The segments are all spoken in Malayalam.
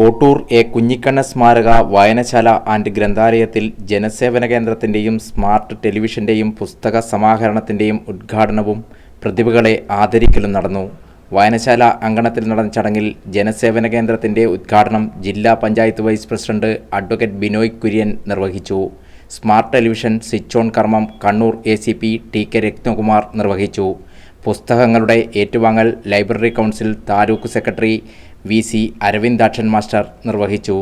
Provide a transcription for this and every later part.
കോട്ടൂർ എ കുഞ്ഞിക്കണ്ണ സ്മാരക വായനശാല ആൻഡ് ഗ്രന്ഥാലയത്തിൽ ജനസേവന കേന്ദ്രത്തിന്റെയും സ്മാർട്ട് ടെലിവിഷന്റെയും പുസ്തക സമാഹരണത്തിന്റെയും ഉദ്ഘാടനവും പ്രതിഭകളെ ആദരിക്കലും നടന്നു. വായനശാല അങ്കണത്തിൽ നടന്ന ചടങ്ങിൽ ജനസേവന കേന്ദ്രത്തിന്റെ ഉദ്ഘാടനം ജില്ലാ panchayat vice president advocate Binoy Kurian നിർവഹിച്ചു. സ്മാർട്ട് ടെലിവിഷൻ സ്വിച്ച് ഓൺ കർമ്മം Kannur A C P T K Ratnakumar നിർവഹിച്ചു. പുസ്തകങ്ങളുടെ ഏറ്റുവാങ്ങൽ library council taluk secretary V C Aravindakshan master നിർവഹിച്ചു.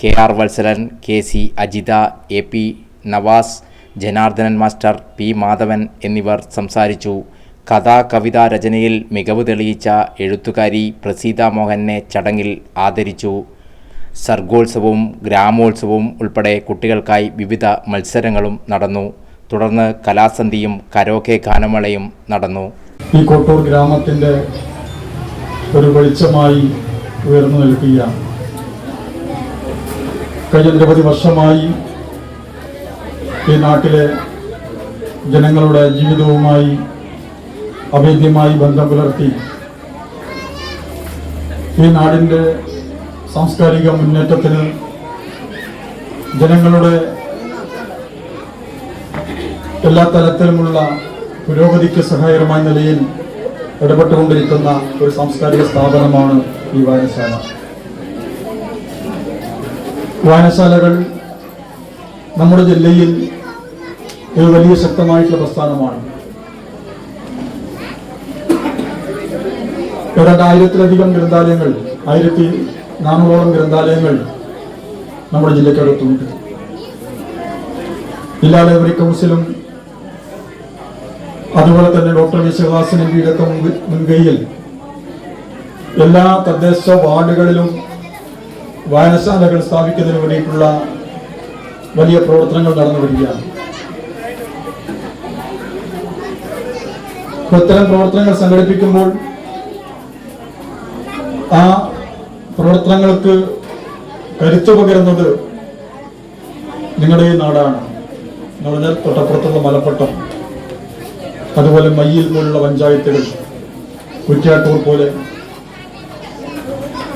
K R Valsalan K C Ajitha A P Navas Janardhanan master P Madhavan എന്നിവർ സംസാരിച്ചു. കഥാ കവിതാ രചനയിൽ മികവ് തെളിയിച്ച എഴുത്തുകാരി പ്രസീത മോഹനെ ചടങ്ങിൽ ആദരിച്ചു. സർഗോത്സവവും ഗ്രാമോത്സവവും ഉൾപ്പെടെ കുട്ടികൾക്കായി വിവിധ മത്സരങ്ങളും നടന്നു. തുടർന്ന് കലാസന്ധിയും കരോക്കെ ഗാനമേളയും നടന്നു. ഈ കോട്ടൂർ ഗ്രാമത്തിന്റെ ഒരു വെളിച്ചമായി ഉയർന്നു നിൽക്കുകയാണ്. കഴിഞ്ഞ നിരവധി വർഷമായി ഈ നാട്ടിലെ ജനങ്ങളുടെ ജീവിതവുമായി അഭേദ്യമായി ബന്ധം പുലർത്തി ഈ നാടിന്റെ സാംസ്കാരിക മുന്നേറ്റത്തിന് ജനങ്ങളുടെ എല്ലാ തലത്തിലുമുള്ള പുരോഗതിക്ക് സഹായകരമായ നിലയിൽ ഇടപെട്ടുകൊണ്ടിരിക്കുന്ന ഒരു സാംസ്കാരിക സ്ഥാപനമാണ് ഈ വായനശാല. വായനശാലകൾ നമ്മുടെ ജില്ലയിൽ ഒരു വലിയ ശക്തമായിട്ടുള്ള പ്രസ്ഥാനമാണ്. ഏതാണ്ട് ആയിരത്തിലധികം ഗ്രന്ഥാലയങ്ങൾ ആയിരത്തി നാനൂറോളം ഗ്രന്ഥാലയങ്ങൾ നമ്മുടെ ജില്ലയ്ക്കകത്തുണ്ട്. ജില്ലാ ലൈബ്രറി കൗൺസിലും അതുപോലെ തന്നെ ഡോക്ടർ വി ശിവദാസൻ എം പിയുടെയൊക്കെ മുൻപ് മുൻകൈയിൽ എല്ലാ തദ്ദേശ വാർഡുകളിലും വായനശാലകൾ സ്ഥാപിക്കുന്നതിന് വേണ്ടിയിട്ടുള്ള വലിയ പ്രവർത്തനങ്ങൾ നടന്നു വരികയാണ് ഇത്തരം പ്രവർത്തനങ്ങൾ സംഘടിപ്പിക്കുമ്പോൾ ആ പ്രവർത്തനങ്ങൾക്ക് കരുത്തു പകരുന്നത് നിങ്ങളുടെ ഈ നാടാണ്. എന്ന് തൊട്ടപ്പുറത്തുള്ള മലപ്പട്ടം അതുപോലെ മയ്യിൽ പോലുള്ള പഞ്ചായത്തുകൾ കുറ്റ്യാട്ടൂർ പോലെ.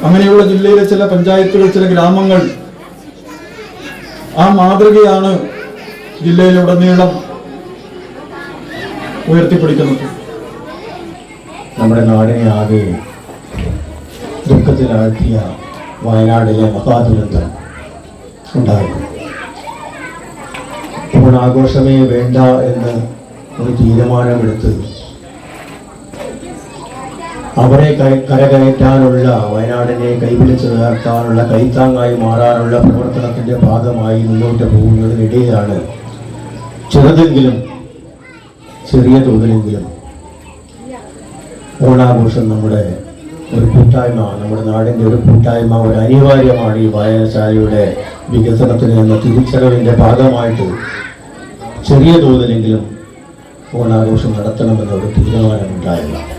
അങ്ങനെയുള്ള ജില്ലയിലെ ചില പഞ്ചായത്തുകൾ ചില ഗ്രാമങ്ങൾ ആ മാതൃകയാണ് ജില്ലയിലുടനീളം ഉയർത്തിപ്പിടിക്കുന്നത്. നമ്മുടെ നാടിനെ ആകെ ദുഃഖത്തിലാഴ്ത്തിയ വയനാടിലെ മഹാദുരന്തം ഉണ്ടായിരുന്നു. ആഘോഷമേ വേണ്ട എന്ന് ഒരു തീരുമാനമെടുത്ത് അവരെ കര- കരകയറ്റാനുള്ള വയനാടിനെ കൈപിടിച്ച് നിർത്താനുള്ള കൈത്താങ്ങായി മാറാനുള്ള പ്രവർത്തനത്തിന്റെ ഭാഗമായി മുന്നോട്ട് പോകുന്നതിനിടയിലാണ് ചെറുതെങ്കിലും ചെറിയ തോതിലെങ്കിലും ഓണാഘോഷം നമ്മുടെ ഒരു കൂട്ടായ്മ നമ്മുടെ നാടിന്റെ ഒരു കൂട്ടായ്മ ഒരു അനിവാര്യമാണ് ഈ വായനശാലയുടെ വികസനത്തിന് എന്ന തിരിച്ചറിവിന്റെ ഭാഗമായിട്ട് ചെറിയ തോതിലെങ്കിലും ഓണാഘോഷം നടത്തണമെന്നൊരു തീരുമാനമുണ്ടായില്ല.